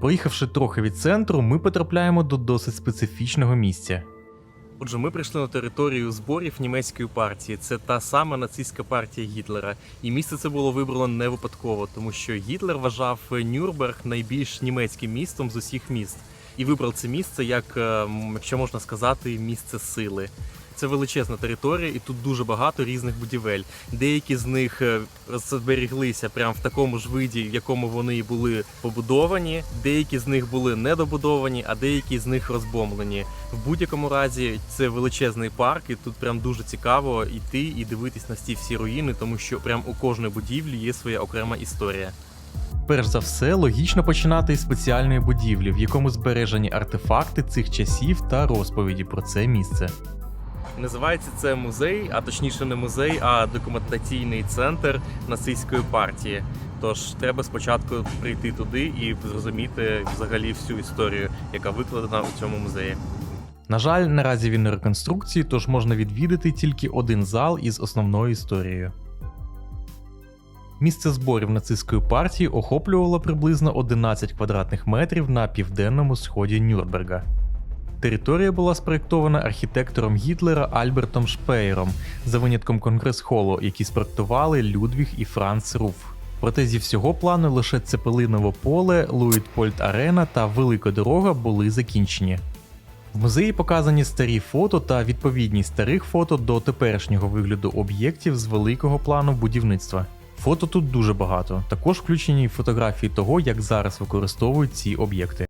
Проїхавши трохи від центру, ми потрапляємо до досить специфічного місця. Отже, ми прийшли на територію зборів німецької партії. Це та сама нацистська партія Гітлера. І місце це було вибрано не випадково, тому що Гітлер вважав Нюрнберг найбільш німецьким містом з усіх міст. І вибрав це місце як, е, якщо можна сказати, місце сили. Це величезна територія, і тут дуже багато різних будівель. Деякі з них е, зберіглися прямо в такому ж виді, в якому вони і були побудовані. Деякі з них були недобудовані, а деякі з них розбомблені. В будь-якому разі це величезний парк, і тут прям дуже цікаво йти і дивитись на ці всі руїни, тому що прям у кожної будівлі є своя окрема історія. Перш за все, логічно починати із спеціальної будівлі, в якому збережені артефакти цих часів та розповіді про це місце. Називається це музей, а точніше не музей, а документаційний центр нацистської партії. Тож треба спочатку прийти туди і зрозуміти взагалі всю історію, яка викладена у цьому музеї. На жаль, наразі він на реконструкції, тож можна відвідати тільки один зал із основною історією. Місце зборів нацистської партії охоплювало приблизно 11 квадратних метрів на південному сході Нюрнберга. Територія була спроєктована архітектором Гітлера Альбертом Шпеєром за винятком конгрес-холу, які спроектували Людвіг і Франц Руф. Проте зі всього плану лише Цепелинове поле, Луїтпольд Арена та Велика дорога були закінчені. В музеї показані старі фото та відповідність старих фото до теперішнього вигляду об'єктів з великого плану будівництва. Фото тут дуже багато. Також включені фотографії того, як зараз використовують ці об'єкти.